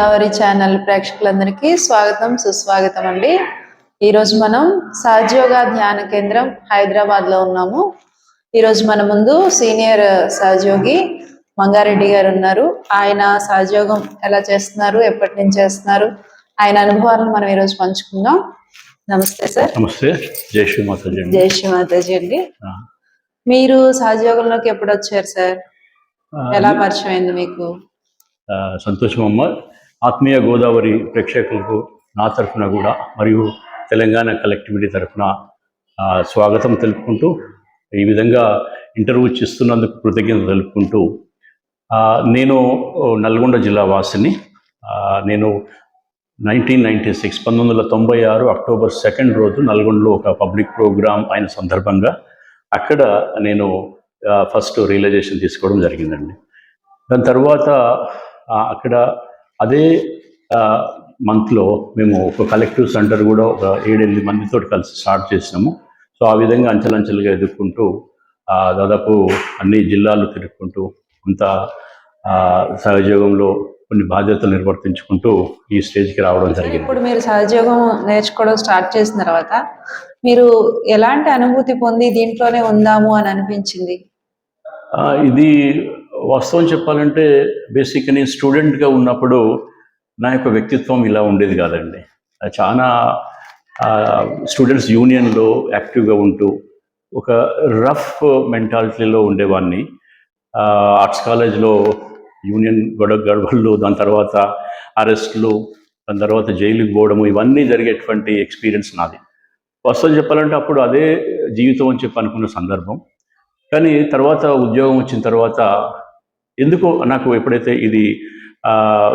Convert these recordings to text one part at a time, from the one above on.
Godavari channel ప్రేక్షకులందరికీ స్వాగతం సుస్వాగతం అండి. ఈరోజు మనం సహజయోగా ధ్యాన కేంద్రం హైదరాబాద్లో ఉన్నాము. ఈరోజు మన ముందు సీనియర్ సహజయోగి మంగారెడ్డి గారు ఉన్నారు. ఆయన సహజయోగం ఎలా చేస్తున్నారు ఎప్పటి నుంచి చేస్తున్నారు ఆయన అనుభవాలను మనం ఈరోజు పంచుకుందాం. నమస్తే సార్. నమస్తే. జై శ్రీ మాతాజీ. జై శ్రీ మాతాజీ అండి. మీరు సహజయోగంలోకి ఎప్పుడు వచ్చారు సార్? ఎలా పరిచయం అయింది మీకు? సంతోషం అమ్మ. ఆత్మీయ గోదావరి ప్రేక్షకులకు నా తరఫున కూడా మరియు తెలంగాణ కలెక్టివిటీ తరఫున స్వాగతం తెలుపుకుంటూ ఈ విధంగా ఇంటర్వ్యూ చేస్తున్నందుకు కృతజ్ఞత తెలుపుకుంటూ నేను నల్గొండ జిల్లా వాసిని. నేను నైన్టీన్ నైంటీ సిక్స్ పంతొమ్మిది వందల తొంభై ఆరు అక్టోబర్ సెకండ్ రోజు నల్గొండలో ఒక పబ్లిక్ ప్రోగ్రామ్ అయిన సందర్భంగా అక్కడ నేను ఫస్ట్ రియలైజేషన్ తీసుకోవడం జరిగిందండి. దాని తర్వాత అక్కడ అదే మంత్లో మేము ఒక కలెక్టివ్ సెంటర్ కూడా ఒక ఏడెనిమిది మందితో కలిసి స్టార్ట్ చేసినాము. సో ఆ విధంగా అంచెలంచెలుగా ఎదుర్కొంటూ దాదాపు అన్ని జిల్లాలు తిరుగుకుంటూ అంత ఆ, సహజయోగంలో కొన్ని బాధ్యతలు నిర్వర్తించుకుంటూ ఈ స్టేజ్కి రావడం జరిగింది. ఇప్పుడు మీరు సహజయోగం నేర్చుకోవడం స్టార్ట్ చేసిన తర్వాత మీరు ఎలాంటి అనుభూతి పొంది దీంట్లోనే ఉందాము అని అనిపించింది? ఇది వాస్తవం చెప్పాలంటే బేసిక్ నేను స్టూడెంట్గా ఉన్నప్పుడు నా యొక్క వ్యక్తిత్వం ఇలా ఉండేది కాదండి. చాలా స్టూడెంట్స్ యూనియన్లో యాక్టివ్గా ఉంటూ ఒక రఫ్ మెంటాలిటీలో ఉండేవాడిని ఆర్ట్స్ కాలేజ్లో యూనియన్ గొడవ గడవళ్ళు దాని తర్వాత అరెస్ట్లు దాని తర్వాత జైలుకి పోవడము ఇవన్నీ జరిగేటువంటి ఎక్స్పీరియన్స్ నాది. వాస్తవం చెప్పాలంటే అప్పుడు అదే జీవితం అని చెప్పి అనుకున్న సందర్భం. కానీ తర్వాత ఉద్యోగం వచ్చిన తర్వాత ఎందుకో నాకు ఎప్పుడైతే ఇది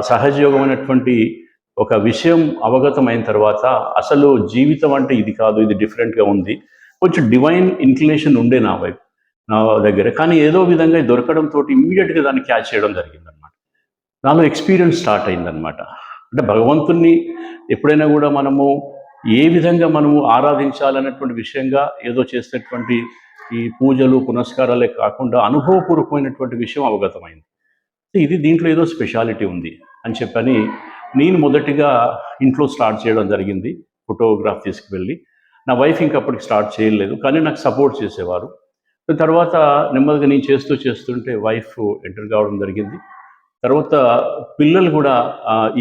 సహజయోగమైనటువంటి ఒక విషయం అవగతమైన తర్వాత అసలు జీవితం అంటే ఇది కాదు ఇది డిఫరెంట్గా ఉంది. కొంచెం డివైన్ ఇన్క్లినేషన్ ఉండే నా వైపు నా దగ్గర. కానీ ఏదో విధంగా దొరకడంతో ఇమ్మీడియట్గా దాన్ని క్యాచ్ చేయడం జరిగిందనమాట నాలో ఎక్స్పీరియన్స్ స్టార్ట్ అయిందనమాట అంటే భగవంతుణ్ణి ఎప్పుడైనా కూడా మనము ఏ విధంగా మనము ఆరాధించాలన్నటువంటి విషయంగా ఏదో చేసేటువంటి ఈ పూజలు పునస్కారాలే కాకుండా అనుభవపూర్వకమైనటువంటి విషయం అవగతమైంది. ఇది దీంట్లో ఏదో స్పెషాలిటీ ఉంది అని చెప్పని నేను మొదటిగా ఇంట్లో స్టార్ట్ చేయడం జరిగింది ఫోటోగ్రాఫ్ తీసుకువెళ్ళి నా వైఫ్ ఇంకప్పటికి స్టార్ట్ చేయలేదు కానీ నాకు సపోర్ట్ చేసేవారు. తర్వాత నెమ్మదిగా నేను చేస్తూ చేస్తుంటే వైఫ్ ఎంటర్ కావడం జరిగింది. తర్వాత పిల్లలు కూడా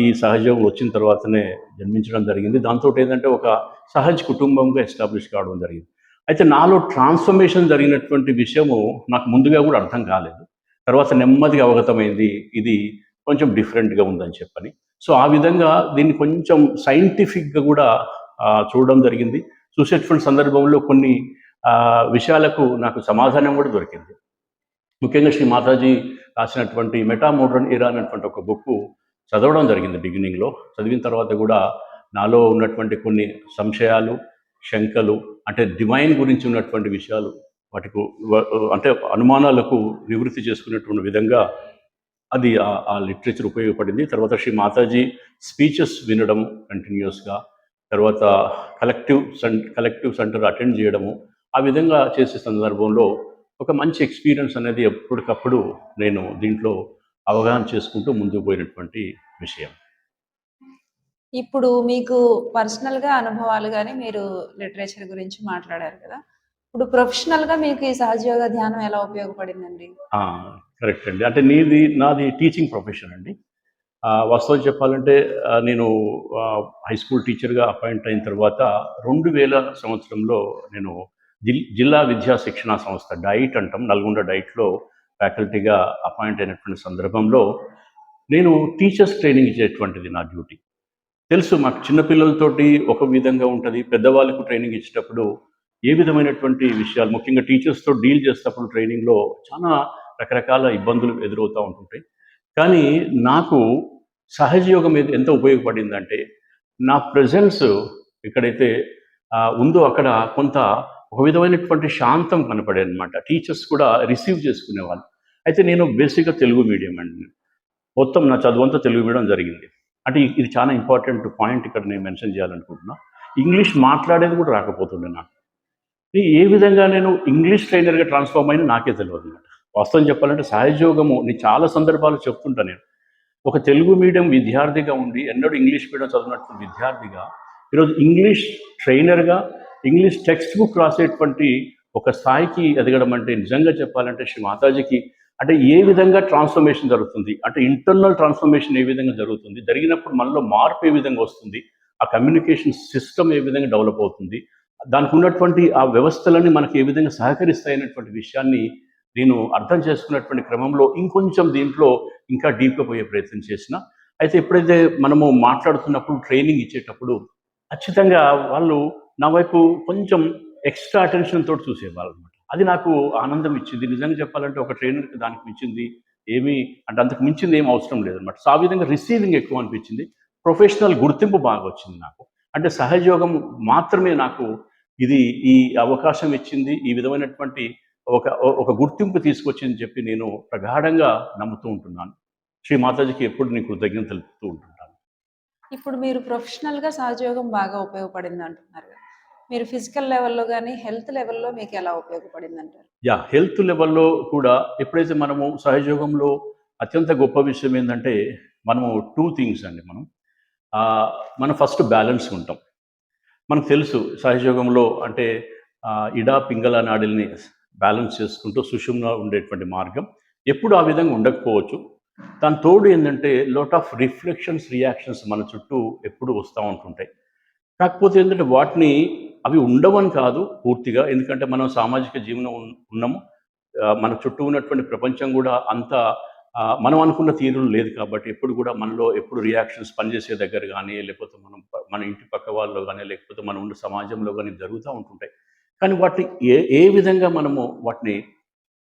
ఈ సహజం వచ్చిన తర్వాతనే జన్మించడం జరిగింది. దాంతో ఏంటంటే ఒక సహజ్ కుటుంబంగా ఎస్టాబ్లిష్ కావడం జరిగింది. అయితే నాలో ట్రాన్స్ఫర్మేషన్ జరిగినటువంటి విషయము నాకు ముందుగా కూడా అర్థం కాలేదు. తర్వాత నెమ్మదిగా అవగతమైంది. ఇది కొంచెం డిఫరెంట్గా ఉందని చెప్పని. సో ఆ విధంగా దీన్ని కొంచెం సైంటిఫిక్గా కూడా చూడడం జరిగింది. చూసేటువంటి సందర్భంలో కొన్ని విషయాలకు నాకు సమాధానం కూడా దొరికింది. ముఖ్యంగా శ్రీ మాతాజీ రాసినటువంటి మెటా మోడ్రన్ ఇరా అనేటువంటి ఒక బుక్ చదవడం జరిగింది బిగినింగ్లో. చదివిన తర్వాత కూడా నాలో ఉన్నటువంటి కొన్ని సంశయాలు శంకలు అంటే డివైన్ గురించి ఉన్నటువంటి విషయాలు వాటికి అంటే అనుమానాలకు నివృత్తి చేసుకునేటువంటి విధంగా అది ఆ- ఆ లిటరేచర్ ఉపయోగపడింది. తర్వాత శ్రీ మాతాజీ స్పీచెస్ వినడం కంటిన్యూస్గా తర్వాత కలెక్టివ్ సెం కలెక్టివ్ సెంటర్ అటెండ్ చేయడము ఆ విధంగా చేసే సందర్భంలో ఒక మంచి ఎక్స్పీరియన్స్ అనేది ఎప్పటికప్పుడు నేను దీంట్లో అవగాహన చేసుకుంటూ ముందుకు పోయినటువంటి విషయం. ఇప్పుడు మీకు పర్సనల్గా అనుభవాలు కానీ మీరు లిటరేచర్ గురించి మాట్లాడారు కదా. ఇప్పుడు ప్రొఫెషనల్గా మీకు ఈ సహజయోగ ధ్యానం ఎలా ఉపయోగపడిందండి? కరెక్ట్ అండి. అంటే నీది నాది టీచింగ్ ప్రొఫెషన్ అండి. వాస్తవం చెప్పాలంటే నేను హై స్కూల్ టీచర్గా అపాయింట్ అయిన తర్వాత రెండు వేల సంవత్సరంలో నేను జిల్ జిల్లా విద్యా శిక్షణ సంస్థ డైట్ అంటాం నల్గొండ డైట్లో ఫ్యాకల్టీగా అపాయింట్ అయినటువంటి సందర్భంలో నేను టీచర్స్ ట్రైనింగ్ ఇచ్చేటువంటిది నా డ్యూటీ. తెలుసు మాకు చిన్నపిల్లలతోటి ఒక విధంగా ఉంటుంది. పెద్దవాళ్ళకు ట్రైనింగ్ ఇచ్చేటప్పుడు ఏ విధమైనటువంటి విషయాలు ముఖ్యంగా టీచర్స్తో డీల్ చేసేటప్పుడు ట్రైనింగ్లో చాలా రకరకాల ఇబ్బందులు ఎదురవుతూ ఉంటుంటాయి. కానీ నాకు సహజయోగం ఏది ఎంత ఉపయోగపడిందంటే నా ప్రజెన్స్ ఎక్కడైతే ఉందో అక్కడ కొంత ఒక విధమైనటువంటి శాంతం కనపడే అనమాట టీచర్స్ కూడా రిసీవ్ చేసుకునేవాళ్ళు. అయితే నేను బేసిక్గా తెలుగు మీడియం అండి. మొత్తం నా చదువంతా తెలుగు మీడియం జరిగింది. అంటే ఇది చాలా ఇంపార్టెంట్ పాయింట్ ఇక్కడ నేను మెన్షన్ చేయాలనుకుంటున్నా. ఇంగ్లీష్ మాట్లాడేది కూడా రాకపోతుండే నాకు. ఏ విధంగా నేను ఇంగ్లీష్ ట్రైనర్గా ట్రాన్స్ఫార్మ్ అయినా నాకే తెలియదు అనమాట వాస్తవం చెప్పాలంటే సహజయోగము నేను చాలా సందర్భాలు చెప్తుంటా నేను. ఒక తెలుగు మీడియం విద్యార్థిగా ఉండి ఎన్నడూ ఇంగ్లీష్ మీడియం చదివినటువంటి విద్యార్థిగా ఈరోజు ఇంగ్లీష్ ట్రైనర్గా ఇంగ్లీష్ టెక్స్ట్ బుక్ రాసేటువంటి ఒక స్థాయికి ఎదగడం అంటే నిజంగా చెప్పాలంటే శ్రీ మాతాజీకి అంటే ఏ విధంగా ట్రాన్స్ఫర్మేషన్ జరుగుతుంది? అంటే ఇంటర్నల్ ట్రాన్స్ఫర్మేషన్ ఏ విధంగా జరుగుతుంది? జరిగినప్పుడు మనలో మార్పు ఏ విధంగా వస్తుంది? ఆ కమ్యూనికేషన్ సిస్టమ్ ఏ విధంగా డెవలప్ అవుతుంది? దానికి ఉన్నటువంటి ఆ వ్యవస్థలన్నీ మనకి ఏ విధంగా సహకరిస్తాయి అనేటువంటి విషయాన్ని నేను అర్థం చేసుకున్నటువంటి క్రమంలో ఇంకొంచెం దీంట్లో ఇంకా డీప్గా పోయే ప్రయత్నం చేసిన. అయితే ఎప్పుడైతే మనము మాట్లాడుతున్నప్పుడు ట్రైనింగ్ ఇచ్చేటప్పుడు ఖచ్చితంగా వాళ్ళు నా వైపు కొంచెం ఎక్స్ట్రా అటెన్షన్ తోటి చూసేవాళ్ళు అనమాట అది నాకు ఆనందం ఇచ్చింది నిజంగా చెప్పాలంటే ఒక ట్రైనర్కి దానికి మించింది ఏమీ అంటే అంతకు మించింది ఏం అవసరం లేదనమాట సో ఆ విధంగా రిసీవింగ్ ఎక్కువ అనిపించింది. ప్రొఫెషనల్ గుర్తింపు బాగా వచ్చింది నాకు. అంటే సహజోగం మాత్రమే నాకు ఇది ఈ అవకాశం ఇచ్చింది. ఈ విధమైనటువంటి ఒక ఒక గుర్తింపు తీసుకొచ్చిందని చెప్పి నేను ప్రగాఢంగా నమ్ముతూ ఉంటున్నాను. శ్రీ మాతాజీకి ఎప్పుడు నేను కృతజ్ఞత తెలుపుతూ ఉంటుంటాను ఇప్పుడు మీరు ప్రొఫెషనల్గా సహజయోగం బాగా ఉపయోగపడింది అంటున్నారు కదా. మీరు ఫిజికల్ లెవెల్లో కానీ హెల్త్ లెవెల్లో మీకు ఎలా ఉపయోగపడింది అంటారు యా హెల్త్ లెవెల్లో కూడా ఎప్పుడైతే మనము సహయోగంలో అత్యంత గొప్ప విషయం ఏంటంటే మనము టూ థింగ్స్ అండి మనం. మనం ఫస్ట్ బ్యాలెన్స్ ఉంటాం. మనకు తెలుసు సహయోగంలో అంటే ఇడా పింగళ నాడిల్ని బ్యాలెన్స్ చేసుకుంటూ సుషుమ్గా ఉండేటువంటి మార్గం. ఎప్పుడు ఆ విధంగా ఉండకపోవచ్చు. దాని తోడు ఏంటంటే లోట్ ఆఫ్ రిఫ్లెక్షన్స్ రియాక్షన్స్ మన చుట్టూ ఎప్పుడు వస్తూ ఉంటుంటాయి. కాకపోతే ఏంటంటే వాటిని అవి ఉండవని కాదు పూర్తిగా. ఎందుకంటే మనం సామాజిక జీవనం ఉన్నాము. మన చుట్టూ ఉన్నటువంటి ప్రపంచం కూడా అంత మనం అనుకున్న తీరులు లేదు కాబట్టి ఎప్పుడు కూడా మనలో ఎప్పుడు రియాక్షన్స్ పనిచేసే దగ్గర కానీ లేకపోతే మనం మన ఇంటి పక్క వాళ్ళు కానీ లేకపోతే మనం ఉన్న సమాజంలో కానీ జరుగుతూ ఉంటుంటాయి. కానీ వాటిని ఏ ఏ విధంగా మనము వాటిని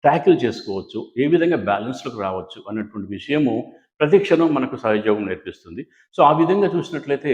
ట్యాకిల్ చేసుకోవచ్చు ఏ విధంగా బ్యాలెన్స్లోకి రావచ్చు అన్నటువంటి విషయము ప్రతి క్షణం మనకు సహజయోగం నేర్పిస్తుంది. సో ఆ విధంగా చూసినట్లయితే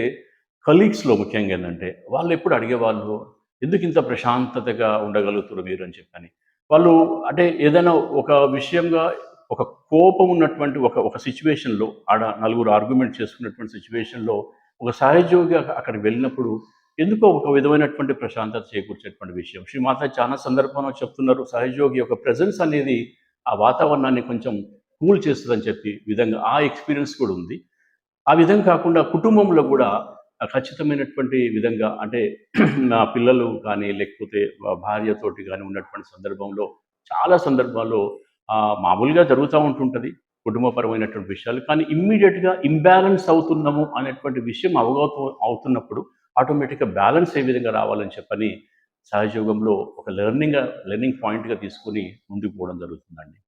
కలీగ్స్లో ముఖ్యంగా ఏంటంటే వాళ్ళు ఎప్పుడు అడిగేవాళ్ళు ఎందుకు ఇంత ప్రశాంతతగా ఉండగలుగుతారు మీరు? అని చెప్పని. వాళ్ళు అంటే ఏదైనా ఒక విషయంగా ఒక కోపం ఉన్నటువంటి ఒక ఒక సిచ్యువేషన్లో ఆడ నలుగురు ఆర్గ్యుమెంట్ చేసుకున్నటువంటి సిచ్యువేషన్లో ఒక సహజోగి అక్కడికి వెళ్ళినప్పుడు ఎందుకో ఒక విధమైనటువంటి ప్రశాంతత చేకూర్చేటువంటి విషయం. శ్రీమాత చాలా సందర్భంలో చెప్తున్నారు సహజయోగి యొక్క ప్రజెన్స్ అనేది ఆ వాతావరణాన్ని కొంచెం కూల్ చేస్తుందని చెప్పి విధంగా ఆ ఎక్స్పీరియన్స్ కూడా ఉంది. ఆ విధంగా కాకుండా కుటుంబంలో కూడా ఖచ్చితమైనటువంటి విధంగా అంటే నా పిల్లలు కానీ లేకపోతే భార్యతోటి కానీ ఉన్నటువంటి సందర్భంలో చాలా సందర్భాల్లో మామూలుగా జరుగుతూ ఉంటుంటుంది. కుటుంబపరమైనటువంటి విషయాలు. కానీ ఇమ్మీడియట్గా ఇంబ్యాలెన్స్ అవుతున్నాము అనేటువంటి విషయం అవగత అవుతున్నప్పుడు ఆటోమేటిక్గా బ్యాలెన్స్ ఏ విధంగా రావాలని చెప్పని సహజయోగంలో ఒక లెర్నింగ్ లెర్నింగ్ పాయింట్గా తీసుకుని ముందుకు పోవడం జరుగుతుందండి.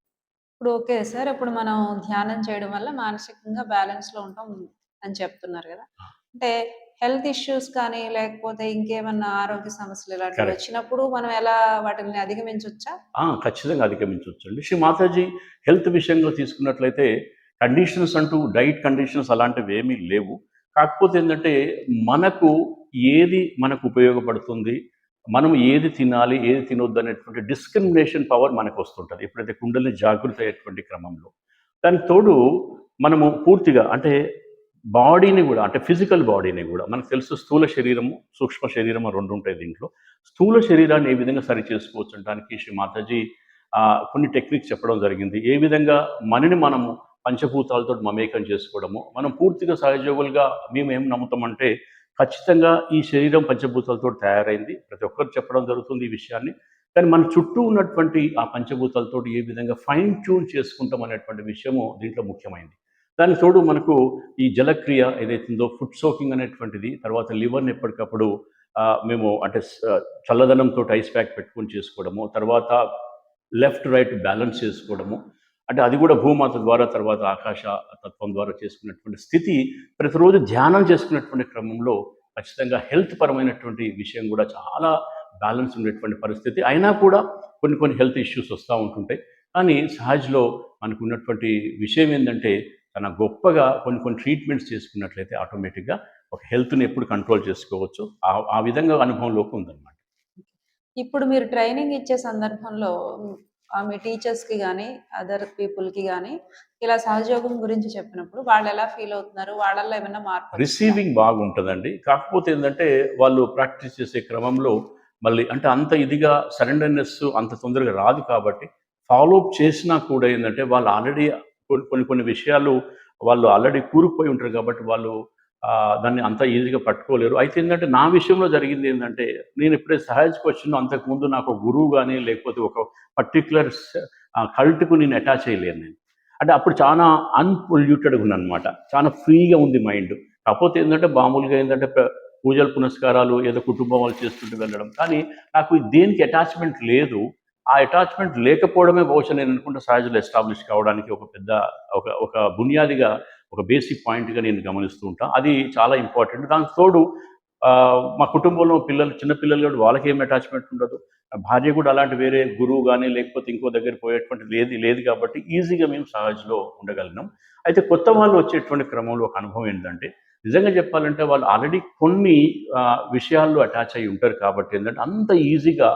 ఇప్పుడు ఓకే సార్. ఇప్పుడు మనం ధ్యానం చేయడం వల్ల మానసికంగా బ్యాలెన్స్లో ఉంటాం అని చెప్తున్నారు కదా. అంటే హెల్త్ ఇష్యూస్ కానీ లేకపోతే ఇంకేమన్నా ఆరోగ్య సమస్యలు ఇలాంటివి. వచ్చినప్పుడు మనం ఎలా వాటిని అధిగమించవచ్చా ఖచ్చితంగా అధిగమించవచ్చు అండి శ్రీ మాతాజీ హెల్త్ విషయంలో తీసుకున్నట్లయితే కండిషన్స్ అంటూ డైట్ కండిషన్స్ అలాంటివి ఏమీ లేవు. కాకపోతే ఏంటంటే మనకు ఏది మనకు ఉపయోగపడుతుంది మనం ఏది తినాలి ఏది తినొద్దు అనేటువంటి డిస్క్రిమినేషన్ పవర్ మనకు వస్తుంటుంది. ఎప్పుడైతే కుండలిని జాగృతి అయ్యేటువంటి క్రమంలో. దానికి తోడు మనము పూర్తిగా అంటే బాడీని కూడా అంటే ఫిజికల్ బాడీని కూడా మనకు తెలుసు స్థూల శరీరము సూక్ష్మ శరీరము రెండు ఉంటాయి దీంట్లో. స్థూల శరీరాన్ని ఏ విధంగా సరి చేసుకోవచ్చు అనడానికి శ్రీ మాతాజీ కొన్ని టెక్నిక్స్ చెప్పడం జరిగింది. ఏ విధంగా మనని మనము పంచభూతాలతో మమేకం చేసుకోవడము మనం పూర్తిగా సహజోగులుగా మేము ఏం నమ్ముతామంటే ఖచ్చితంగా ఈ శరీరం పంచభూతాలతో తయారైంది. ప్రతి ఒక్కరు చెప్పడం జరుగుతుంది ఈ విషయాన్ని. కానీ మన చుట్టూ ఉన్నటువంటి ఆ పంచభూతాలతో ఏ విధంగా ఫైన్ ట్యూన్ చేసుకుంటాం అనేటువంటి విషయము దీంట్లో ముఖ్యమైనది దాని తోడు మనకు ఈ జలక్రియ ఏదైతుందో ఫుడ్ సోకింగ్ అనేటువంటిది తర్వాత లివర్ని ఎప్పటికప్పుడు మేము అంటే చల్లదనంతో ఐస్ ప్యాక్ పెట్టుకొని చేసుకోవడము తర్వాత లెఫ్ట్ రైట్ బ్యాలెన్స్ చేసుకోవడము అంటే అది కూడా భూమాత ద్వారా తర్వాత ఆకాశ తత్వం ద్వారా చేసుకున్నటువంటి స్థితి ప్రతిరోజు ధ్యానం చేసుకున్నటువంటి క్రమంలో ఖచ్చితంగా హెల్త్ పరమైనటువంటి విషయం కూడా చాలా బ్యాలెన్స్ ఉండేటువంటి పరిస్థితి. అయినా కూడా కొన్ని కొన్ని హెల్త్ ఇష్యూస్ వస్తూ ఉంటుంటాయి. కానీ సహజ్లో మనకు ఉన్నటువంటి విషయం ఏంటంటే తన గొప్పగా కొన్ని కొన్ని ట్రీట్మెంట్స్ చేసుకున్నట్లయితే ఆటోమేటిక్గా ఒక హెల్త్ని ఎప్పుడు కంట్రోల్ చేసుకోవచ్చు. ఆ ఆ విధంగా అనుభవంలోకి ఉందన్నమాట. ఇప్పుడు మీరు ట్రైనింగ్ ఇచ్చే సందర్భంలో మ్, టీచర్స్కి కానీ అదర్ పీపుల్కి కానీ ఇలా సహజయోగం గురించి చెప్పినప్పుడు వాళ్ళు ఎలా ఫీల్ అవుతున్నారు? వాళ్ళల్లో ఏమైనా మార్పు? రిసీవింగ్ బాగుంటుందండి. కాకపోతే ఏంటంటే వాళ్ళు ప్రాక్టీస్ చేసే క్రమంలో మళ్ళీ అంటే అంత ఇదిగా సరెండర్నెస్ అంత తొందరగా రాదు కాబట్టి ఫాలో అప్ చేసినా కూడా ఏంటంటే వాళ్ళు ఆల్రెడీ కొన్ని కొన్ని కొన్ని విషయాలు వాళ్ళు ఆల్రెడీ కూరుకుపోయి ఉంటారు కాబట్టి వాళ్ళు దాన్ని అంత ఈజీగా పట్టుకోలేరు. అయితే ఏంటంటే నా విషయంలో జరిగింది ఏంటంటే నేను ఎప్పుడైతే సహాయకు వచ్చిందో అంతకుముందు నాకు ఒక గురువు కానీ లేకపోతే ఒక పర్టికులర్ కల్ట్కు నేను అటాచ్ అయ్యలేను నేను. అంటే అప్పుడు చాలా అన్పొల్యూటెడ్గా ఉన్నాను అనమాట చాలా ఫ్రీగా ఉంది మైండ్ కాకపోతే ఏంటంటే మామూలుగా ఏంటంటే పూజలు పునస్కారాలు ఏదో కుటుంబం వాళ్ళు చేస్తుంటూ వెళ్ళడం. కానీ నాకు దేనికి అటాచ్మెంట్ లేదు. ఆ అటాచ్మెంట్ లేకపోవడమే బహుశా నేను అనుకుంటే సహజలు ఎస్టాబ్లిష్ కావడానికి ఒక పెద్ద ఒక ఒక బునియాదిగా ఒక బేసిక్ పాయింట్గా నేను గమనిస్తూ ఉంటాను అది చాలా ఇంపార్టెంట్ దానికి తోడు మా కుటుంబంలో పిల్లలు చిన్న పిల్లలు కూడా వాళ్ళకి ఏం అటాచ్మెంట్ ఉండదు. భార్య కూడా అలాంటి వేరే గురువు కానీ లేకపోతే ఇంకో దగ్గర పోయేటువంటి లేదు లేదు కాబట్టి ఈజీగా మేము సహజలో ఉండగలిగినాం. అయితే కొత్త వాళ్ళు వచ్చేటువంటి క్రమంలో ఒక అనుభవం ఏంటంటే నిజంగా చెప్పాలంటే వాళ్ళు ఆల్రెడీ కొన్ని విషయాల్లో అటాచ్ అయి ఉంటారు కాబట్టి ఏంటంటే అంత ఈజీగా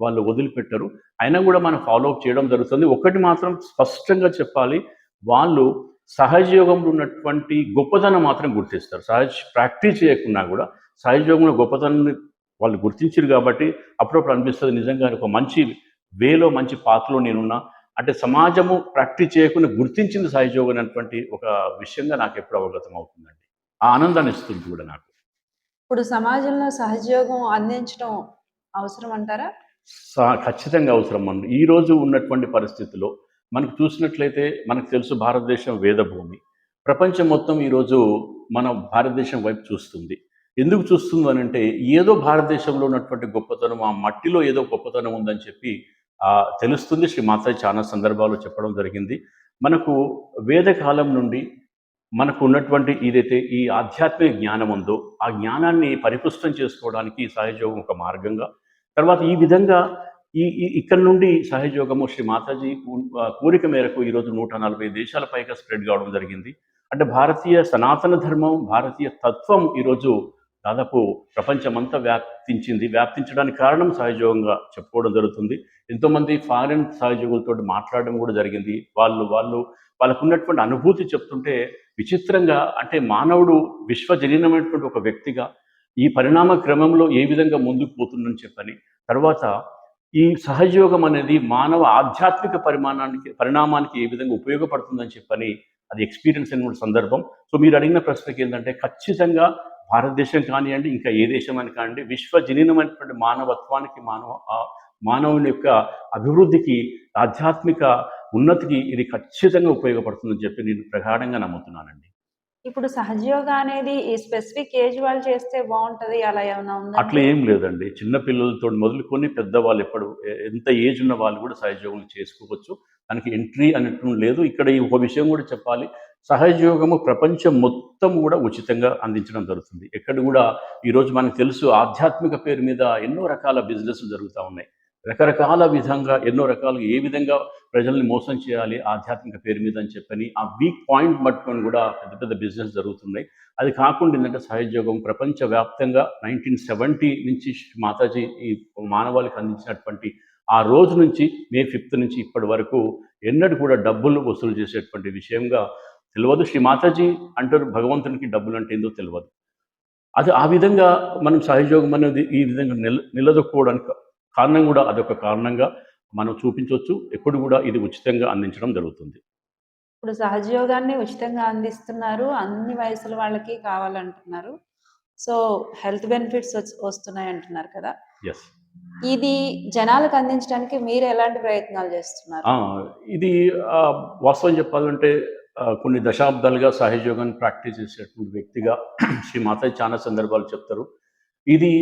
వాళ్ళు వదిలిపెట్టరు. అయినా కూడా మనం ఫాలో అప్ చేయడం జరుగుతుంది. ఒకటి మాత్రం స్పష్టంగా చెప్పాలి. వాళ్ళు సహజయోగంలో ఉన్నటువంటి గొప్పతనం మాత్రం గుర్తిస్తారు. సహజ ప్రాక్టీస్ చేయకున్నా కూడా సహజయోగంలో గొప్పతనాన్ని వాళ్ళు గుర్తించారు కాబట్టి అప్పుడప్పుడు అనిపిస్తుంది నిజంగా ఒక మంచి వేలో మంచి పాత్రలో నేనున్నా. అంటే సమాజము ప్రాక్టీస్ చేయకుండా గుర్తించింది సహజయోగం అనేటువంటి ఒక విషయంగా నాకు ఎప్పుడు అవగతం అవుతుందండి. ఆ ఆనందాన్ని ఇస్తుంది కూడా నాకు. ఇప్పుడు సమాజంలో సహజయోగం అందించడం అవసరం అంటారా? ఖచ్చితంగా అవసరం మనం ఈరోజు ఉన్నటువంటి పరిస్థితిలో మనకు చూసినట్లయితే మనకు తెలుసు భారతదేశం వేదభూమి. ప్రపంచం మొత్తం ఈరోజు మన భారతదేశం వైపు చూస్తుంది. ఎందుకు చూస్తుంది అని అంటే ఏదో భారతదేశంలో ఉన్నటువంటి గొప్పతనం ఆ మట్టిలో ఏదో గొప్పతనం ఉందని చెప్పి తెలుస్తుంది. శ్రీ మాతాజీ చాలా సందర్భాల్లో చెప్పడం జరిగింది. మనకు వేదకాలం నుండి మనకు ఉన్నటువంటి ఏదైతే ఈ ఆధ్యాత్మిక జ్ఞానం ఉందో ఆ జ్ఞానాన్ని పరిపుష్టం చేసుకోవడానికి ఈ సహజయోగం ఒక మార్గంగా తర్వాత ఈ విధంగా ఈ ఈ- ఇక్కడ నుండి సహయోగము శ్రీ మాతాజీ కోరిక మేరకు ఈరోజు నూట నలభై దేశాల పైగా స్ప్రెడ్ కావడం జరిగింది. అంటే భారతీయ సనాతన ధర్మం భారతీయ తత్వం ఈరోజు దాదాపు ప్రపంచమంతా వ్యాప్తించింది. వ్యాప్తించడానికి కారణం సహజయోగంగా చెప్పుకోవడం జరుగుతుంది. ఎంతోమంది ఫారిన్ సహజయోగులతో మాట్లాడడం కూడా జరిగింది. వాళ్ళు వాళ్ళు వాళ్ళకు ఉన్నటువంటి అనుభూతి చెప్తుంటే విచిత్రంగా అంటే మానవుడు విశ్వజనీనమైనటువంటి ఒక వ్యక్తిగా ఈ పరిణామ క్రమంలో ఏ విధంగా ముందుకు పోతుందని చెప్పని తర్వాత ఈ సహజయోగం అనేది మానవ ఆధ్యాత్మిక పరిమాణానికి పరిణామానికి ఏ విధంగా ఉపయోగపడుతుందని చెప్పని అది ఎక్స్పీరియన్స్ అయిన సందర్భం. సో మీరు అడిగిన ప్రశ్నకి ఏంటంటే ఖచ్చితంగా భారతదేశం కానివ్వండి ఇంకా ఏ దేశం అని కానివ్వండి విశ్వజనీనమైనటువంటి మానవత్వానికి మానవ మానవుని యొక్క అభివృద్ధికి ఆధ్యాత్మిక ఉన్నతికి ఇది ఖచ్చితంగా ఉపయోగపడుతుందని చెప్పి నేను ప్రగాఢంగా నమ్ముతున్నానండి. ఇప్పుడు సహజయోగ అనేది ఈ స్పెసిఫిక్ ఏజ్ వాళ్ళు చేస్తే బాగుంటది అలా ఏమైనా ఉందా అట్లా ఏం లేదండి. చిన్న పిల్లలతో మొదలుకొని పెద్దవాళ్ళు ఎప్పుడు ఎంత ఏజ్ ఉన్న వాళ్ళు కూడా సహజయోగం చేసుకోవచ్చు. దానికి ఎంట్రీ అనేట్టు లేదు. ఇక్కడ ఈ ఒక విషయం కూడా చెప్పాలి. సహజయోగము ప్రపంచం మొత్తం కూడా ఉచితంగా అందించడం జరుగుతుంది. ఎక్కడ కూడా ఈరోజు మనకు తెలుసు ఆధ్యాత్మిక పేరు మీద ఎన్నో రకాల బిజినెస్ జరుగుతూ ఉన్నాయి. రకరకాల విధంగా ఎన్నో రకాలుగా ఏ విధంగా ప్రజల్ని మోసం చేయాలి ఆధ్యాత్మిక పేరు మీద అని చెప్పని ఆ వీక్ పాయింట్ పట్టుకొని కూడా పెద్ద పెద్ద బిజినెస్ జరుగుతున్నాయి. అది కాకుండా ఏంటంటే సహజోగం ప్రపంచవ్యాప్తంగా నైన్టీన్ సెవెంటీ నుంచి మాతాజీ ఈ మానవాళికి అందించినటువంటి ఆ రోజు నుంచి మే ఫిఫ్త్ నుంచి ఇప్పటి వరకు ఎన్నడూ కూడా డబ్బులు వసూలు చేసేటువంటి విషయంగా తెలియదు. శ్రీ మాతాజీ అంటారు భగవంతునికి డబ్బులు అంటే ఏందో తెలియదు. అది ఆ విధంగా మనం సహయోగం అనేది ఈ విధంగా నిల నిలదొక్కుకోవడానికి కారణం కూడా అదొక కారణంగా మనం చూపించవచ్చు ఎప్పుడు కూడా ఇది ఉచితంగా అందించడం జరుగుతుంది. ఇప్పుడు సహజయోగాన్ని ఉచితంగా అందిస్తున్నారు. అన్ని వయసుల వాళ్ళకి కావాలంటున్నారు. సో హెల్త్ బెనిఫిట్స్ వస్తున్నాయి అంటున్నారు కదా. ఎస్ ఇది జనాలకు అందించడానికి మీరు ఎలాంటి ప్రయత్నాలు చేస్తున్నారు? ఇది వాస్తవం చెప్పాలంటే కొన్ని దశాబ్దాలుగా సహజయోగాన్ని ప్రాక్టీస్ చేసేటువంటి వ్యక్తిగా శ్రీ మాతాజీ చాలా సందర్భాలు చెప్తారు. ఇది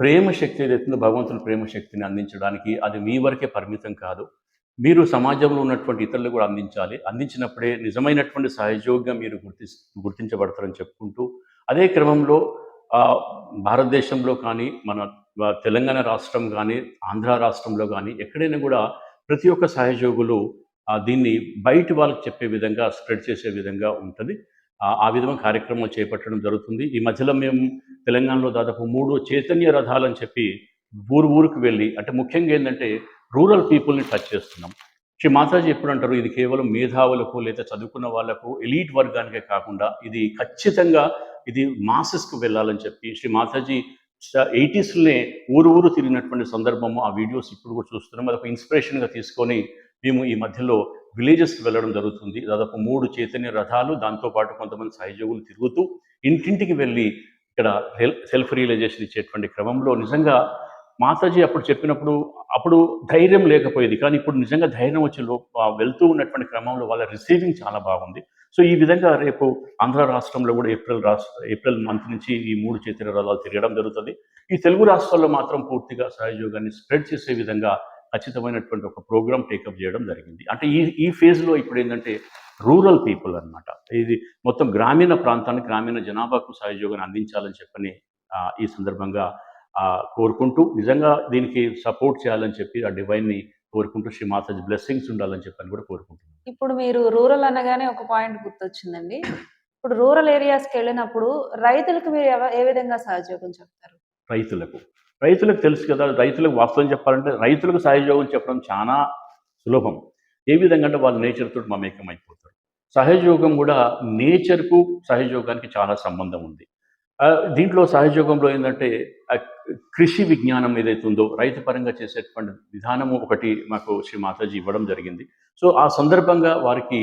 ప్రేమ శక్తి ఏదైతుందో భగవంతుని ప్రేమ శక్తిని అందించడానికి అది మీ వరకే పరిమితం కాదు. మీరు సమాజంలో ఉన్నటువంటి ఇతరులు కూడా అందించాలి. అందించినప్పుడే నిజమైనటువంటి సహజయోగంగా మీరు గుర్తి గుర్తించబడతారని చెప్పుకుంటూ అదే క్రమంలో భారతదేశంలో కానీ మన తెలంగాణ రాష్ట్రం కానీ ఆంధ్ర రాష్ట్రంలో కానీ ఎక్కడైనా కూడా ప్రతి ఒక్క సహయోగులు దీన్ని బయట వాళ్ళకి చెప్పే విధంగా స్ప్రెడ్ చేసే విధంగా ఉంటుంది. ఆ విధమైన విధంగా కార్యక్రమాలు చేపట్టడం జరుగుతుంది. ఈ మధ్యలో మేము తెలంగాణలో దాదాపు మూడు చైతన్య రథాలని చెప్పి ఊరు ఊరికి వెళ్ళి అంటే ముఖ్యంగా ఏంటంటే రూరల్ పీపుల్ని టచ్ చేస్తున్నాం. శ్రీ మాతాజీ ఎప్పుడు అంటారు ఇది కేవలం మేధావులకు లేదా చదువుకున్న వాళ్ళకు ఎలీట్ వర్గానికే కాకుండా ఇది ఖచ్చితంగా ఇది మాసెస్కు వెళ్ళాలని చెప్పి శ్రీ మాతాజీ ఎయిటీస్లోనే ఊరు ఊరు తిరిగినటువంటి సందర్భము. ఆ వీడియోస్ ఇప్పుడు కూడా చూస్తున్నాం. అది ఒక ఇన్స్పిరేషన్గా తీసుకొని మేము ఈ మధ్యలో విలేజెస్కి వెళ్ళడం జరుగుతుంది. దాదాపు మూడు చైతన్య రథాలు దాంతోపాటు కొంతమంది సహయోగులు తిరుగుతూ ఇంటింటికి వెళ్ళి ఇక్కడ సెల్ఫ్ రియలైజేషన్ ఇచ్చేటువంటి క్రమంలో నిజంగా మాతాజీ అప్పుడు చెప్పినప్పుడు అప్పుడు ధైర్యం లేకపోయేది. కానీ ఇప్పుడు నిజంగా ధైర్యం వచ్చి వెళ్తూ ఉన్నటువంటి క్రమంలో వాళ్ళ రిసీవింగ్ చాలా బాగుంది. సో ఈ విధంగా రేపు ఆంధ్ర రాష్ట్రంలో కూడా ఏప్రిల్ రాష్ట్ర ఏప్రిల్ మంత్ నుంచి ఈ మూడు చైతన్య రథాలు తిరగడం జరుగుతుంది. ఈ తెలుగు రాష్ట్రాల్లో మాత్రం పూర్తిగా సహయోగాన్ని స్ప్రెడ్ చేసే విధంగా ఖచ్చితమైనటువంటి ఒక ప్రోగ్రామ్ టేకప్ చేయడం జరిగింది. అంటే ఈ ఈ ఫేజ్లో ఇప్పుడు ఏంటంటే రూరల్ పీపుల్ అన్నమాట. ఇది మొత్తం గ్రామీణ ప్రాంతానికి గ్రామీణ జనాభాకు సహయోగాన్ని అందించాలని చెప్పని ఈ సందర్భంగా కోరుకుంటూ నిజంగా దీనికి సపోర్ట్ చేయాలని చెప్పి ఆ డివైన్ని కోరుకుంటూ శ్రీ మాతాజీ బ్లెస్సింగ్స్ ఉండాలని చెప్పని కూడా కోరుకుంటున్నాను. ఇప్పుడు మీరు రూరల్ అనగానే ఒక పాయింట్ గుర్తొచ్చిందండి. ఇప్పుడు రూరల్ ఏరియాస్కి వెళ్ళినప్పుడు రైతులకు మీరు ఏ విధంగా సహజోగం చెప్తారు? రైతులకు. రైతులకు తెలుసు కదా రైతులకు వాస్తవం చెప్పాలంటే రైతులకు సహయోగం చెప్పడం చాలా సులభం. ఏ విధంగా అంటే వాళ్ళు నేచర్తో మమేకం అయిపోతారు సహయోగం కూడా నేచర్కు సహయోగానికి చాలా సంబంధం ఉంది. దీంట్లో సహయోగంలో ఏంటంటే కృషి విజ్ఞానం ఏదైతే ఉందో రైతు పరంగా చేసేటువంటి విధానము ఒకటి మాకు శ్రీ మాతాజీ ఇవ్వడం జరిగింది. సో ఆ సందర్భంగా వారికి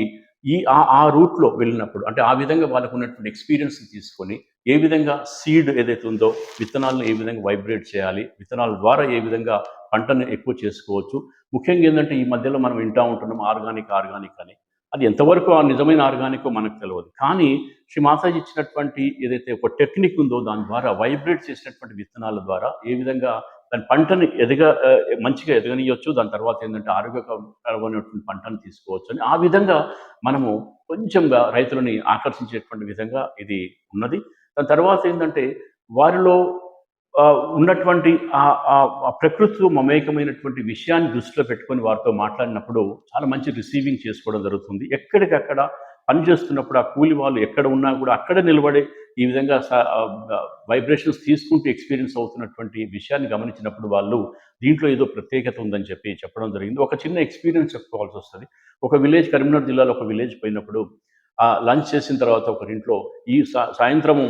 ఈ ఆ ఆ రూట్లో వెళ్ళినప్పుడు అంటే ఆ విధంగా వాళ్ళకు ఉన్నటువంటి ఎక్స్పీరియన్స్ తీసుకొని ఏ విధంగా సీడ్ ఏదైతే ఉందో విత్తనాలను ఏ విధంగా వైబ్రేట్ చేయాలి విత్తనాల ద్వారా ఏ విధంగా పంటను ఎక్కువ చేసుకోవచ్చు. ముఖ్యంగా ఏంటంటే ఈ మధ్యలో మనం వింటూ ఉంటున్నాం ఆర్గానిక్ ఆర్గానిక్ అని. అది ఎంతవరకు ఆ నిజమైన ఆర్గానికో మనకు తెలియదు కానీ శ్రీ మాతాజీ ఇచ్చినటువంటి ఏదైతే ఒక టెక్నిక్ ఉందో దాని ద్వారా వైబ్రేట్ చేసినటువంటి విత్తనాల ద్వారా ఏ విధంగా దాని పంటని ఎదగ మంచిగా ఎదగనియొచ్చు దాని తర్వాత ఏంటంటే ఆరోగ్యకరమైనటువంటి పంటను తీసుకోవచ్చు అని. ఆ విధంగా మనము కొంచెంగా రైతులని ఆకర్షించేటువంటి విధంగా ఇది ఉన్నది. దాని తర్వాత ఏంటంటే వారిలో ఉన్నటువంటి ఆ ప్రకృతితో మమేకమైనటువంటి విషయాన్ని దృష్టిలో పెట్టుకొని వారితో మాట్లాడినప్పుడు చాలా మంచి రిసీవింగ్ చేసుకోవడం జరుగుతుంది. ఎక్కడికక్కడ పనిచేస్తున్నప్పుడు ఆ కూలి వాళ్ళు ఎక్కడ ఉన్నా కూడా అక్కడ నిలబడే ఈ విధంగా వైబ్రేషన్స్ తీసుకుంటూ ఎక్స్పీరియన్స్ అవుతున్నటువంటి విషయాన్ని గమనించినప్పుడు వాళ్ళు దీంట్లో ఏదో ప్రత్యేకత ఉందని చెప్పి చెప్పడం జరిగింది. ఒక చిన్న ఎక్స్పీరియన్స్ చెప్పుకోవాల్సి వస్తుంది. ఒక విలేజ్ కరీంనగర్ జిల్లాలో ఒక విలేజ్ పోయినప్పుడు లంచ్ చేసిన తర్వాత ఒకరింట్లో ఈ సాయంత్రము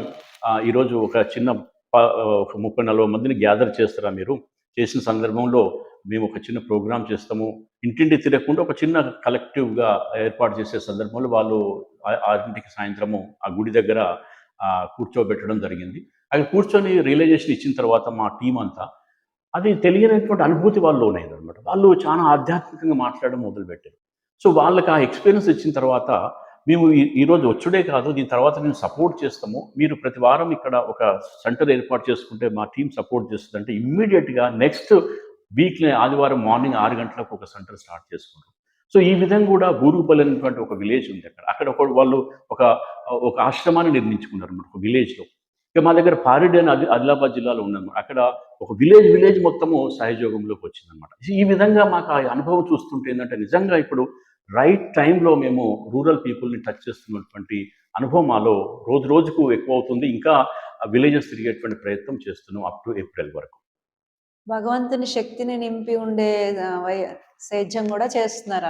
ఈరోజు ఒక చిన్న ముప్పై నలభై మందిని గ్యాదర్ చేస్తారా మీరు? చేసిన సందర్భంలో మేము ఒక చిన్న ప్రోగ్రామ్ చేస్తాము. ఇంటింటి తిరగకుండా ఒక చిన్న కలెక్టివ్గా ఏర్పాటు చేసే సందర్భంలో వాళ్ళు ఆరింటికి సాయంత్రము ఆ గుడి దగ్గర కూర్చోబెట్టడం జరిగింది. అక్కడ కూర్చొని రియలైజేషన్ ఇచ్చిన తర్వాత మా టీం అంతా అది తెలియనటువంటి అనుభూతి వాళ్ళు లోనైంది అనమాట వాళ్ళు చాలా ఆధ్యాత్మికంగా మాట్లాడడం మొదలుపెట్టారు. సో వాళ్ళకి ఆ ఎక్స్పీరియన్స్ ఇచ్చిన తర్వాత మేము ఈరోజు వచ్చుడే కాదు దీని తర్వాత మేము సపోర్ట్ చేస్తాము. మీరు ప్రతి వారం ఇక్కడ ఒక సెంటర్ ఏర్పాటు చేసుకుంటే మా టీం సపోర్ట్ చేస్తుంది అంటే ఇమ్మీడియట్గా నెక్స్ట్ వీక్లీ ఆదివారం మార్నింగ్ ఆరు గంటలకు ఒక సెంటర్ స్టార్ట్ చేసుకుంటారు సో ఈ విధంగా కూడా గూరుగుపల్లి అనేటువంటి ఒక విలేజ్ ఉంది అక్కడ. అక్కడ ఒక వాళ్ళు ఒక ఒక ఆశ్రమాన్ని నిర్మించుకున్నారు అనమాట ఒక విలేజ్లో ఇక మా దగ్గర పారిడి అని అది ఆదిలాబాద్ జిల్లాలో ఉందన్నమాట. అక్కడ ఒక విలేజ్ విలేజ్ మొత్తము సహయోగంలోకి వచ్చిందనమాట ఈ విధంగా మాకు ఆ అనుభవం చూస్తుంటే ఏంటంటే నిజంగా ఇప్పుడు రైట్ టైంలో మేము రూరల్ పీపుల్ని టచ్ చేస్తున్నటువంటి అనుభవం మాలో రోజు రోజుకు ఎక్కువ అవుతుంది ఇంకా విలేజెస్ తిరిగేటువంటి ప్రయత్నం చేస్తున్నాం అప్ టు ఏప్రిల్ వరకు భగవంతుని శక్తిని నింపి ఉండే సేద్యం కూడా చేస్తున్నారు.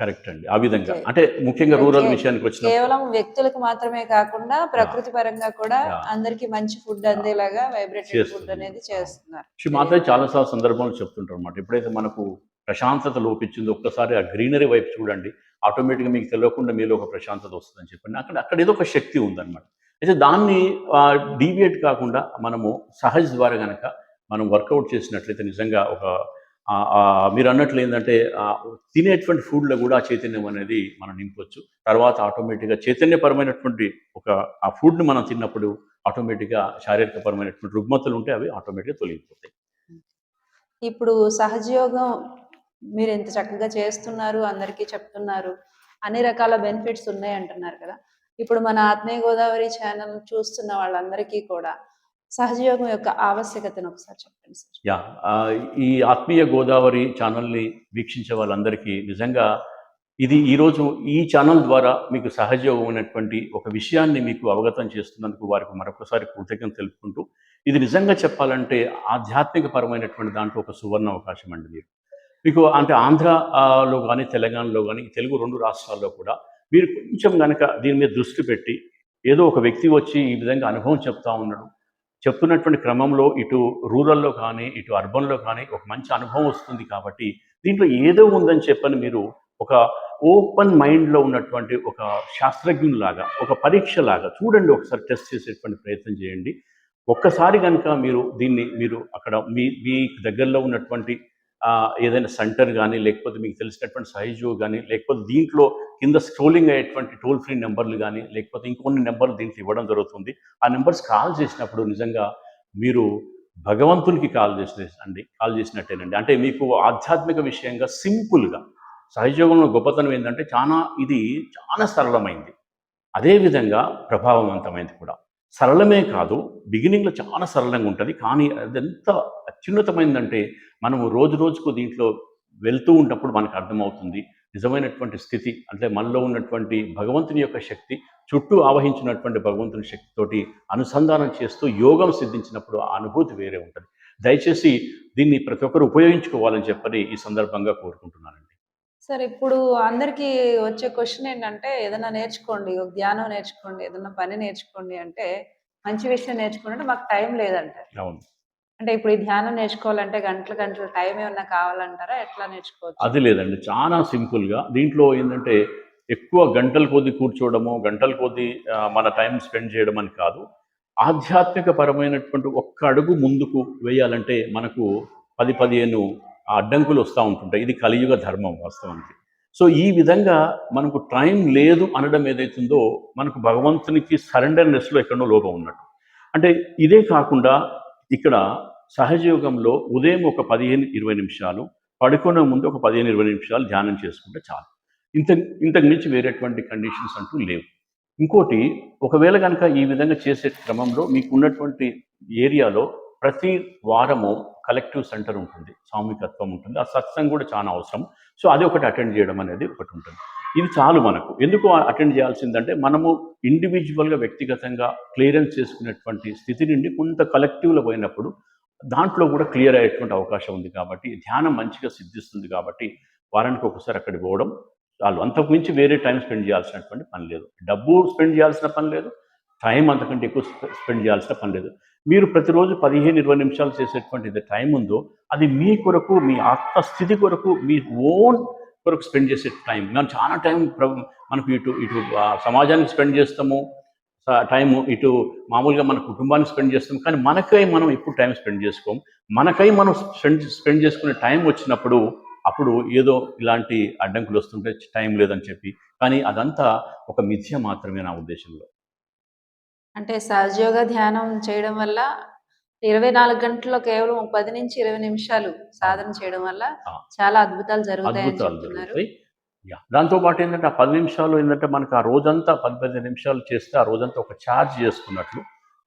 కరెక్ట్ అండి ఆ విధంగా. అంటే ముఖ్యంగా రూరల్. విషయానికి వచ్చిన కేవలం వ్యక్తులకు మాత్రమే కాకుండా ప్రకృతి పరంగా కూడా. అందరికి మంచి ఫుడ్ అందేలాగా వైబ్రేటెడ్ ఫుడ్. అనేది చేస్తున్నారు మాతాజీ చాలా సందర్భాలు చెప్తుంటారు అనమాట ఎప్పుడైతే మనకు ప్రశాంతత లోపించింది. ఒక్కసారి ఆ గ్రీనరీ వైపు చూడండి. ఆటోమేటిక్గా మీకు తెలియకుండా మీలో ఒక ప్రశాంతత వస్తుందని చెప్పండి. అక్కడ అక్కడ ఏదో ఒక శక్తి ఉందన్నమాట. అయితే దాన్ని డీవియేట్ కాకుండా మనము సహజ్ ద్వారా కనుక మనం వర్కౌట్ చేసినట్లయితే నిజంగా ఒక మీరు అన్నట్లు ఏంటంటే తినేటువంటి ఫుడ్లో కూడా చైతన్యం అనేది మనం నింపొచ్చు. తర్వాత ఆటోమేటిక్గా చైతన్యపరమైనటువంటి ఒక ఆ ఫుడ్ని మనం తిన్నప్పుడు ఆటోమేటిక్గా శారీరకపరమైనటువంటి రుగ్మతలు ఉంటే అవి ఆటోమేటిక్గా తొలగిపోతాయి. ఇప్పుడు సహజయోగం మీరు ఎంత చక్కగా చేస్తున్నారు అందరికీ చెప్తున్నారు అన్ని రకాల బెనిఫిట్స్ ఉన్నాయి అంటున్నారు కదా. ఇప్పుడు మన ఆత్మీయ గోదావరి ఛానల్ చూస్తున్న వాళ్ళందరికీ కూడా సహజయోగం యొక్క ఆవశ్యకతను ఒకసారి చెప్పండి సార్. యా ఈ ఆత్మీయ గోదావరి ఛానల్ని వీక్షించే వాళ్ళందరికీ నిజంగా ఇది ఈరోజు ఈ ఛానల్ ద్వారా మీకు సహజమైనటువంటి ఒక విషయాన్ని మీకు అవగతం చేస్తున్నందుకు వారికి మరొకసారి కృతజ్ఞత తెలుపుకుంటూ ఇది నిజంగా చెప్పాలంటే ఆధ్యాత్మిక పరమైనటువంటి దాంట్లో ఒక సువర్ణ అవకాశం అండి మీరు. మీకు అంటే ఆంధ్రాలో కానీ తెలంగాణలో కానీ తెలుగు రెండు రాష్ట్రాల్లో కూడా మీరు కొంచెం కనుక దీని మీద దృష్టి పెట్టి ఏదో ఒక వ్యక్తి వచ్చి ఈ విధంగా అనుభవం చెప్తా ఉన్నాడు. చెప్తున్నటువంటి క్రమంలో ఇటు రూరల్లో కానీ ఇటు అర్బన్లో కానీ ఒక మంచి అనుభవం వస్తుంది కాబట్టి దీంట్లో ఏదో ఉందని చెప్పని మీరు ఒక ఓపెన్ మైండ్లో ఉన్నటువంటి ఒక శాస్త్రజ్ఞులాగా ఒక పరీక్షలాగా చూడండి ఒకసారి టెస్ట్ చేసేటువంటి ప్రయత్నం చేయండి. ఒక్కసారి కనుక మీరు దీన్ని మీరు అక్కడ మీ మీ దగ్గరలో ఉన్నటువంటి ఏదైనా సెంటర్ కానీ లేకపోతే మీకు తెలిసినటువంటి సహజీవ్ కానీ లేకపోతే దీంట్లో కింద స్క్రోలింగ్ అయ్యేటువంటి టోల్ ఫ్రీ నెంబర్లు కానీ లేకపోతే ఇంకొన్ని నెంబర్లు దీంట్లో ఇవ్వడం జరుగుతుంది. ఆ నెంబర్స్ కాల్ చేసినప్పుడు నిజంగా మీరు భగవంతునికి కాల్ చేసే అండి కాల్ చేసినట్టేనండి. అంటే మీకు ఆధ్యాత్మిక విషయంగా సింపుల్గా సహజయోగంలో గొప్పతనం ఏంటంటే చాలా ఇది చాలా సరళమైంది. అదేవిధంగా ప్రభావవంతమైంది కూడా. సరళమే కాదు బిగినింగ్లో చాలా సరళంగా ఉంటుంది. కానీ అది ఎంత అత్యున్నతమైందంటే మనము రోజు రోజుకు దీంట్లో వెళ్తూ ఉన్నప్పుడు మనకు అర్థమవుతుంది నిజమైనటువంటి స్థితి అంటే మనలో ఉన్నటువంటి భగవంతుని యొక్క శక్తి చుట్టూ ఆవహించినటువంటి భగవంతుని శక్తితోటి అనుసంధానం చేస్తూ యోగం సిద్ధించినప్పుడు ఆ అనుభూతి వేరే ఉంటుంది. దయచేసి దీన్ని ప్రతి ఒక్కరు ఉపయోగించుకోవాలని చెప్పని ఈ సందర్భంగా కోరుకుంటున్నానండి. సార్ ఇప్పుడు అందరికి వచ్చే క్వశ్చన్ ఏంటంటే ఏదైనా నేర్చుకోండి ఒక ధ్యానం నేర్చుకోండి ఏదైనా పని నేర్చుకోండి అంటే మంచి విషయం నేర్చుకోండి అంటే మాకు టైం లేదంటారు. అవును. అంటే ఇప్పుడు ఈ ధ్యానం నేర్చుకోవాలంటే గంటల గంటల టైం ఏమన్నా కావాలంటారా? ఎట్లా నేర్చుకోవచ్చు? అది లేదండి. చాలా సింపుల్గా దీంట్లో ఏంటంటే ఎక్కువ గంటల కొద్ది కూర్చోవడము గంటల కొద్ది మన టైం స్పెండ్ చేయడం అని కాదు. ఆధ్యాత్మిక పరమైనటువంటి ఒక్క అడుగు ముందుకు వేయాలంటే మనకు పది పదిహేను ఆ అడ్డంకులు వస్తూ ఉంటుంటాయి. ఇది కలియుగ ధర్మం వాస్తవానికి. సో ఈ విధంగా మనకు టైం లేదు అనడం ఏదైతుందో మనకు భగవంతునికి సరెండర్నెస్లో ఎక్కడో లోపం ఉన్నట్టు. అంటే ఇదే కాకుండా ఇక్కడ సహజయోగంలో ఉదయం ఒక పదిహేను ఇరవై నిమిషాలు పడుకునే ముందు ఒక పదిహేను ఇరవై నిమిషాలు ధ్యానం చేసుకుంటే చాలు. ఇంత ఇంతకు మించి వేరేటువంటి కండిషన్స్ అంటూ లేవు. ఇంకోటి ఒకవేళ కనుక ఈ విధంగా చేసే క్రమంలో మీకు ఉన్నటువంటి ఏరియాలో ప్రతి వారము కలెక్టివ్ సెంటర్ ఉంటుంది సామూహికత్వం ఉంటుంది ఆ సత్సంగ్ కూడా చాలా అవసరం. సో అది ఒకటి అటెండ్ చేయడం అనేది ఒకటి ఉంటుంది. ఇది చాలు మనకు. ఎందుకు అటెండ్ చేయాల్సిందంటే మనము ఇండివిజువల్గా వ్యక్తిగతంగా క్లియరెన్స్ చేసుకునేటువంటి స్థితి నుండి కొంత కలెక్టివ్లో పోయినప్పుడు దాంట్లో కూడా క్లియర్ అయ్యేటువంటి అవకాశం ఉంది కాబట్టి ధ్యానం మంచిగా సిద్ధిస్తుంది కాబట్టి వారానికి ఒకసారి అక్కడికి పోవడం చాలు. అంతకు మించి వేరే టైం స్పెండ్ చేయాల్సినటువంటి పని లేదు. డబ్బు స్పెండ్ చేయాల్సిన పని లేదు. టైం అంతకంటే ఎక్కువ స్పెండ్ చేయాల్సిన పని లేదు. మీరు ప్రతిరోజు పదిహేను ఇరవై నిమిషాలు చేసేటువంటిది టైం ఉందో అది మీ కొరకు మీ ఆత్మస్థితి కొరకు మీ ఓన్ కొరకు స్పెండ్ చేసే టైం మనం చాలా టైం మనకు ఇటు ఇటు సమాజానికి స్పెండ్ చేస్తాము. టైము ఇటు మామూలుగా మన కుటుంబాన్ని స్పెండ్ చేస్తాం. కానీ మనకై మనం ఎప్పుడు టైం స్పెండ్ చేసుకోం. మనకై మనం స్పెండ్ స్పెండ్ చేసుకునే టైం వచ్చినప్పుడు అప్పుడు ఏదో ఇలాంటి అడ్డంకులు వస్తుంటే టైం లేదని చెప్పి. కానీ అదంతా ఒక మిథ్య మాత్రమే నా ఉద్దేశంలో. అంటే సహజయోగ ధ్యానం చేయడం వల్ల ఇరవై నాలుగు గంటల్లో కేవలం పది నుంచి ఇరవై నిమిషాలు సాధన చేయడం వల్ల. చాలా అద్భుతాలు జరుగుతాయని అద్భుతాలు చెప్తున్నారు. జరుగుతాయి. దాంతో పాటు ఏంటంటే ఆ పది నిమిషాలు ఏంటంటే మనకు ఆ రోజంతా పది పది నిమిషాలు చేస్తే ఆ రోజంతా ఒక ఛార్జ్ చేసుకున్నట్లు.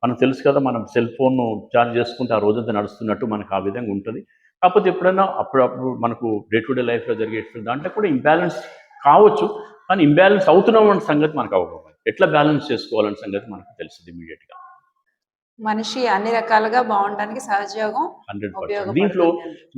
మనకు తెలుసు కదా మనం సెల్ ఫోన్ ఛార్జ్ చేసుకుంటే ఆ రోజంతా నడుస్తున్నట్టు మనకు ఆ విధంగా ఉంటుంది. కాకపోతే ఎప్పుడైనా అప్పుడప్పుడు మనకు డే టు డే లైఫ్లో జరిగేటువంటి దాంట్లో కూడా ఇంబ్యాలెన్స్ కావచ్చు. కానీ ఇంబ్యాలెన్స్ అవుతున్నాం అన్న సంగతి మనకు అవ్వకపోయి ఎట్లా బ్యాలెన్స్ చేసుకోవాలన్న సంగతి మనకు తెలుస్తుంది ఇమీడియట్గా మనిషి అన్ని రకాలుగా బాగుండడానికి సహజయోగం హండ్రెడ్ పర్సెంట్. దీంట్లో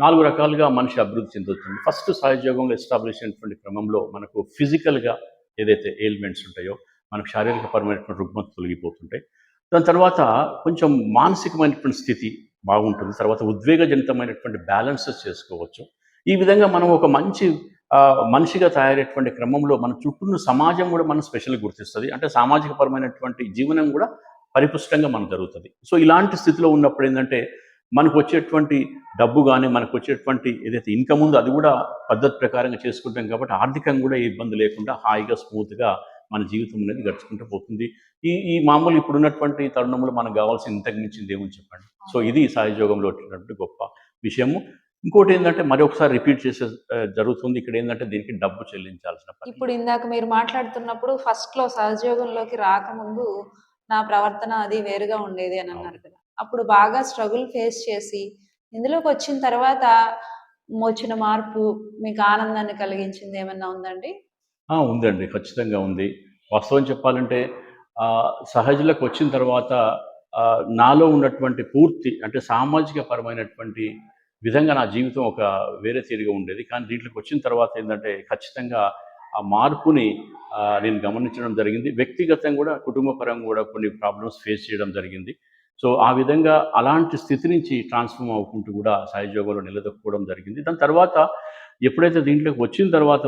నాలుగు రకాలుగా మనిషి అభివృద్ధి చెందుతుంది. ఫస్ట్ సహజయోగంలో ఎస్టాబ్లిష్ అయినటువంటి క్రమంలో మనకు ఫిజికల్గా ఏదైతే ఎయిల్మెంట్స్ ఉంటాయో మనకు శారీరక పరమైనటువంటి రుగ్మత తొలగిపోతుంటాయి. దాని తర్వాత కొంచెం మానసికమైనటువంటి స్థితి బాగుంటుంది. తర్వాత ఉద్వేగజనితమైనటువంటి బ్యాలెన్సెస్ చేసుకోవచ్చు. ఈ విధంగా మనం ఒక మంచి మనిషిగా తయారయ్యేటువంటి క్రమంలో మన చుట్టూ సమాజం కూడా మనం స్పెషల్గా గుర్తిస్తుంది. అంటే సామాజిక పరమైనటువంటి జీవనం కూడా పరిపుష్టంగా మనకు జరుగుతుంది. సో ఇలాంటి స్థితిలో ఉన్నప్పుడు ఏంటంటే మనకు వచ్చేటువంటి డబ్బు కానీ మనకు వచ్చేటువంటి ఏదైతే ఇన్కమ్ ఉందో అది కూడా పద్ధతి ప్రకారంగా చేసుకుంటాం కాబట్టి ఆర్థికంగా కూడా ఏ ఇబ్బంది లేకుండా హాయిగా స్మూత్గా మన జీవితం అనేది గడుచుకుంటూ పోతుంది. ఈ ఈ మామూలు ఇప్పుడున్నటువంటి తరుణంలో మనకు కావాల్సిన ఇంతకు మించింది ఏమని చెప్పండి. సో ఇది సహజయోగంలో వచ్చినటువంటి గొప్ప విషయము. ఇంకోటి ఏంటంటే మరి ఒకసారి రిపీట్ చేసే జరుగుతుంది. ఇక్కడ ఏంటంటే దీనికి డబ్బు చెల్లించాల్సిన పని. ఇప్పుడు ఇందాక మీరు మాట్లాడుతున్నప్పుడు ఫస్ట్లో సహజయోగంలోకి రాకముందు నా ప్రవర్తన అది వేరుగా ఉండేది అని అన్నారు కదా. అప్పుడు బాగా స్ట్రగుల్ ఫేస్ చేసి ఇందులోకి వచ్చిన తర్వాత వచ్చిన మార్పు మీకు ఆనందాన్ని కలిగించింది ఏమన్నా ఉందండి? ఉందండి. ఖచ్చితంగా ఉంది. వాస్తవం చెప్పాలంటే సహజలకు వచ్చిన తర్వాత నాలో ఉన్నటువంటి పూర్తి అంటే సామాజిక పరమైనటువంటి విధంగా నా జీవితం ఒక వేరే తీరుగా ఉండేది. కానీ దీంట్లోకి వచ్చిన తర్వాత ఏంటంటే ఖచ్చితంగా ఆ మార్పుని నేను గమనించడం జరిగింది. వ్యక్తిగతంగా కూడా కుటుంబపరంగా కూడా కొన్ని ప్రాబ్లమ్స్ ఫేస్ చేయడం జరిగింది. సో ఆ విధంగా అలాంటి స్థితి నుంచి ట్రాన్స్ఫార్మ్ అవ్వకుంటూ కూడా సహజయోగంలో నిలదొక్కుకోవడం జరిగింది. దాని తర్వాత ఎప్పుడైతే దీంట్లోకి వచ్చిన తర్వాత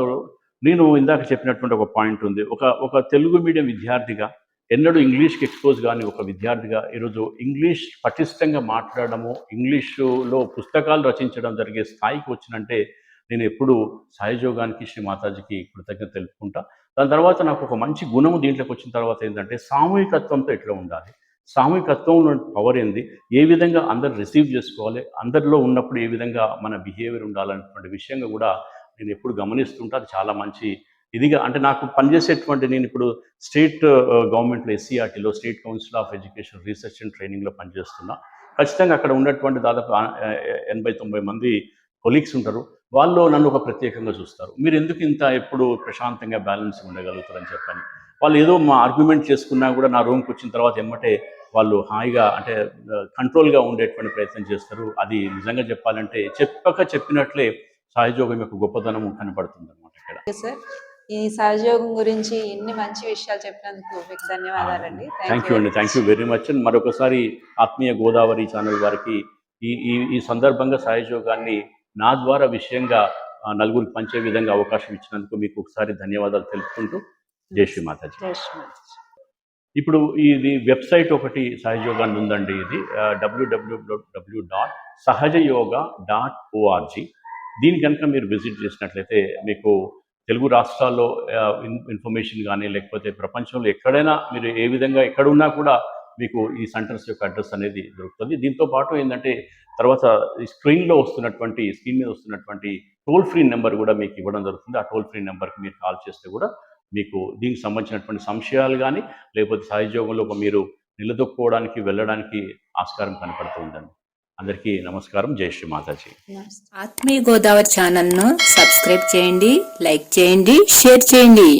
నేను ఇందాక చెప్పినటువంటి ఒక పాయింట్ ఉంది. ఒక ఒక తెలుగు మీడియం విద్యార్థిగా ఎన్నడూ ఇంగ్లీష్కి ఎక్స్పోజ్ కానీ ఒక విద్యార్థిగా ఈరోజు ఇంగ్లీష్ పటిష్టంగా మాట్లాడడము ఇంగ్లీషులో పుస్తకాలు రచించడం జరిగే స్థాయికి వచ్చినంటే నేను ఎప్పుడు సాయజోగానికి శ్రీ మాతాజీకి కృతజ్ఞత తెలుపుకుంటా. దాని తర్వాత నాకు ఒక మంచి గుణము దీంట్లోకి వచ్చిన తర్వాత ఏంటంటే సామూహికత్వంతో ఎట్లా ఉండాలి? సామూహికత్వంలో పవర్ ఏంది? ఏ విధంగా అందరు రిసీవ్ చేసుకోవాలి? అందరిలో ఉన్నప్పుడు ఏ విధంగా మన బిహేవియర్ ఉండాలనేటువంటి విషయంగా కూడా నేను ఎప్పుడు గమనిస్తుంటా. అది చాలా మంచి ఇదిగా అంటే నాకు పనిచేసేటువంటి నేను ఇప్పుడు స్టేట్ గవర్నమెంట్లో ఎస్సీఆర్టీలో state council of education research and ట్రైనింగ్లో పనిచేస్తున్నా. ఖచ్చితంగా అక్కడ ఉన్నటువంటి దాదాపు ఎనభై తొంభై మంది కొలీగ్స్ ఉంటారు. వాళ్ళు నన్ను ఒక ప్రత్యేకంగా చూస్తారు. మీరు ఎందుకు ఇంత ఎప్పుడు ప్రశాంతంగా బ్యాలెన్స్ ఉండగలుగుతారని చెప్పని. వాళ్ళు ఏదో మా ఆర్గ్యుమెంట్ చేసుకున్నా కూడా నా రూమ్కి వచ్చిన తర్వాత ఎమ్మటే వాళ్ళు హాయిగా అంటే కంట్రోల్గా ఉండేటువంటి ప్రయత్నం చేస్తారు. అది నిజంగా చెప్పాలంటే చెప్పక చెప్పినట్లే సహజోగం యొక్క గొప్పతనం కనపడుతుంది అనమాట ఇక్కడ సార్ ఈ సహజయోగం గురించి ఇన్ని మంచి విషయాలు చెప్పినందుకు మీకు ధన్యవాదాలండి. థ్యాంక్ యూ అండి. Thank you very much and మరొకసారి ఆత్మీయ గోదావరి ఛానల్ వారికి ఈ ఈ ఈ సందర్భంగా సహజయోగాన్ని నా ద్వారా విషయంగా నలుగురికి పంచే విధంగా అవకాశం ఇచ్చినందుకు మీకు ఒకసారి ధన్యవాదాలు తెలుపుకుంటూ జై శ్రీ మాతాజీ. ఇప్పుడు ఇది వెబ్సైట్ ఒకటి సహజయోగాన్ని ఉందండి ఇది W W W dot Sahajayoga dot O R G దీని కనుక మీరు విజిట్ చేసినట్లయితే మీకు తెలుగు రాష్ట్రాల్లో ఇన్- ఇన్ఫర్మేషన్ కానీ లేకపోతే ప్రపంచంలో ఎక్కడైనా మీరు ఏ విధంగా ఎక్కడున్నా కూడా మీకు ఈ సెంటర్స్ యొక్క అడ్రస్ అనేది దొరుకుతుంది. దీంతో పాటు ఏంటంటే తర్వాత ఈ స్క్రీన్లో వస్తున్నటువంటి స్క్రీన్ మీద వస్తున్నటువంటి టోల్ ఫ్రీ నెంబర్ కూడా మీకు ఇవ్వడం జరుగుతుంది. ఆ టోల్ ఫ్రీ నెంబర్కి మీరు కాల్ చేస్తే కూడా మీకు దీనికి సంబంధించినటువంటి సంశయాలు కానీ లేకపోతే సహజోగంలో మీరు నిలదొక్కుకోవడానికి వెళ్ళడానికి ఆస్కారం కనపడుతుందండి. అందరికీ నమస్కారం. జై శ్రీ మాతాజీ. ఆత్మీయ గోదావరి ఛానల్ను సబ్స్క్రైబ్ చేయండి లైక్ చేయండి షేర్ చేయండి.